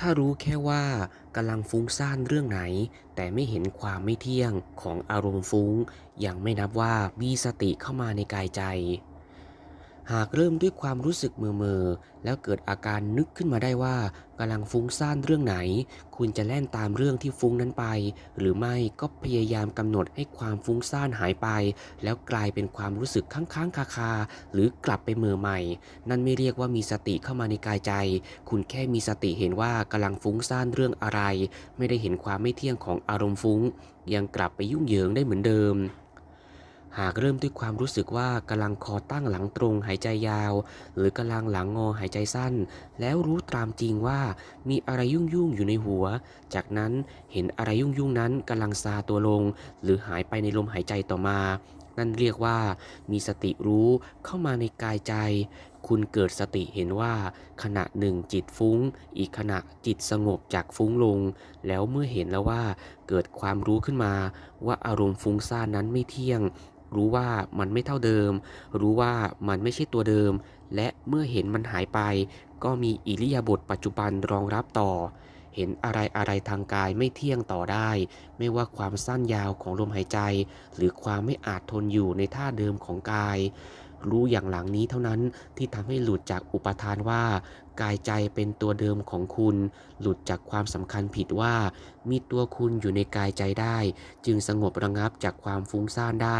ถ้ารู้แค่ว่ากำลังฟุ้งซ่านเรื่องไหน แต่ไม่เห็นความไม่เที่ยงของอารมณ์ฟุ้ง ยังไม่นับว่ามีสติเข้ามาในกายใจ หากเริ่มด้วยความรู้สึกเมื่อๆแล้วเกิดอาการนึกขึ้นมาได้ว่ากำลังฟุ้งซ่านเรื่องไหน คุณจะแล่นตามเรื่องที่ฟุ้งนั้นไป หรือไม่ก็พยายามกำหนดให้ความฟุ้งซ่านหายไป แล้วกลายเป็นความรู้สึกค้างๆคาๆหรือกลับไปเมื่อใหม่ นั่นไม่เรียกว่ามีสติเข้ามาในกายใจ คุณแค่มีสติเห็นว่ากำลังฟุ้งซ่านเรื่องอะไร ไม่ได้เห็นความไม่เที่ยงของอารมณ์ฟุ้ง ยังกลับไปยุ่งเหยิงได้เหมือนเดิม หากเริ่มด้วยความรู้สึกว่ากำลังคอตั้งหลังตรงหายใจยาว หรือกำลังหลังงอหายใจสั้น แล้วรู้ตามจริงว่ามีอะไรยุ่งยุ่งอยู่ในหัว จากนั้นเห็นอะไรยุ่งยุ่งนั้นกำลังซาตัวลง หรือหายไปในลมหายใจต่อมา นั่นเรียกว่า มีสติรู้เข้ามาในกายใจ คุณเกิดสติเห็นว่า ขณะหนึ่งจิตฟุ้ง อีกขณะจิตสงบจากฟุ้งลง แล้วเมื่อเห็นแล้วว่า เกิดความรู้ขึ้นมา ว่าอารมณ์ฟุ้งซ่านนั้นไม่เที่ยง รู้ว่ามันไม่เท่าเดิม รู้ว่ามันไม่ใช่ตัวเดิม และเมื่อเห็นมันหายไป ก็มีอิริยาบถปัจจุบันรองรับต่อ เห็นอะไรอะไรทางกายไม่เที่ยงต่อได้ ไม่ว่าความสั้นยาวของลมหายใจ หรือความไม่อาจทนอยู่ในท่าเดิมของกาย รู้อย่างหลังนี้เท่านั้นที่ทำให้หลุดจากอุปทานว่า กายใจเป็นตัวเดิมของคุณ หลุดจากความสำคัญผิดว่า มีตัวคุณอยู่ในกายใจได้ จึงสงบระงับจากความฟุ้งซ่านได้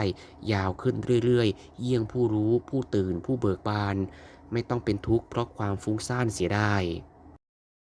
ยาวขึ้นเรื่อยๆ เยี่ยงผู้รู้ ผู้ตื่น ผู้เบิกบาน ไม่ต้องเป็นทุกข์เพราะความฟุ้งซ่านเสียได้